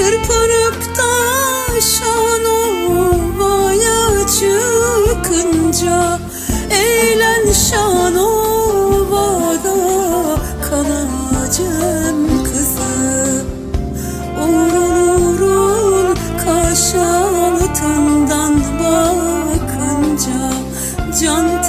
Çırparıp taşan ovaya çıkınca Eğlen şan ovada kalacağım kızım Uğrul uğrul kaş altından bakınca Can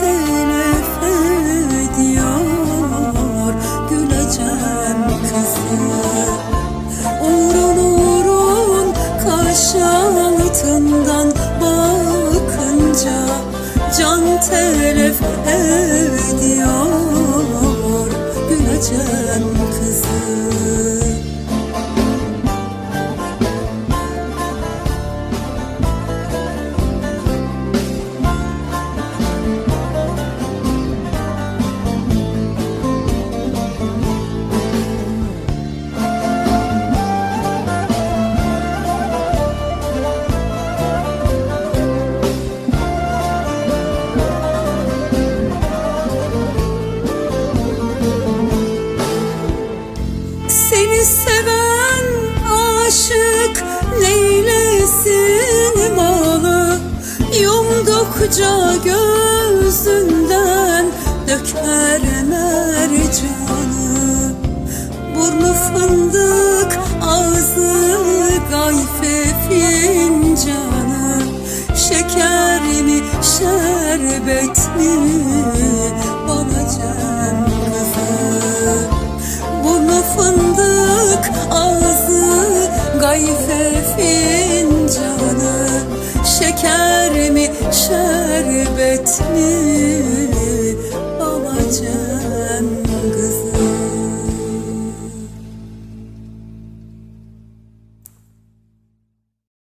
Sırtından bakınca can telef seven aşık neylesin malı. Yumdukça gözünden döker mercanı Burnu fındık ağzı gayfe fincanı. Şeker mi şerbet mi bana cem Thiên